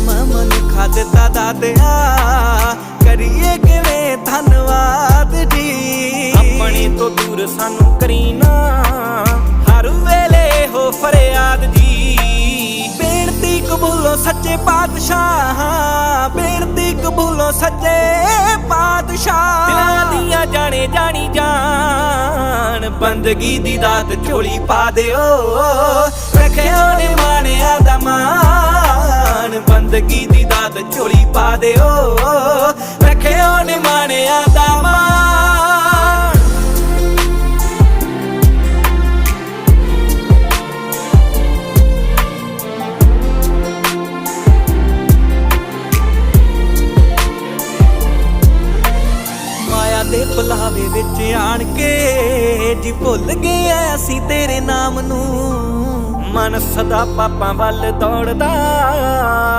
ਜਨਮ ਮਨੁੱਖਾ ਦਿੱਤਾ ਦਾਦਿਆ ਕਰੀਏ ਕਿਵੇਂ ਧੰਨਵਾਦ ਜੀ। ਆਪਣੇ ਤੋਂ ਦੂਰ ਸਾਨੂੰ ਕਰੀ ਨਾ। ਹਰ ਵੇਲੇ ਹੋ ਫਰਿਆਦ ਜੀ। ਬੇਨਤੀ ਕਬੂਲੋ ਸੱਚੇ ਪਾਤਸ਼ਾਹ। ਬੇਨਤੀ ਕਬੂਲੋ ਸੱਚੇ ਪਾਤਸ਼ਾਹ। ਦਿਲਾਂ ਦੀਆਂ ਜਾਣੇ ਜਾਣੀ ਜਾਣ ਬੰਦਗੀ ਦੀ ਦਾਤ ਝੋਲੀ ਪਾ ਦਿਓ। ਮਾਣ ਦੀ ਦਾਤ ਝੋਲੀ ਪਾ ਦਿਓ। ਰੱਖਿਓ ਨੇ ਦਾ ਮਾਣ। ਮਾਇਆ ਦੇ ਬੁਲਾਵੇ ਵਿੱਚ ਆਣ ਕੇ ਜੀ ਭੁੱਲ ਗਏ ਆ ਅਸੀਂ ਤੇਰੇ ਨਾਮ ਨੂੰ। ਮਨ ਸਦਾ ਪਾਪਾਂ ਵੱਲ ਦੌੜਦਾ।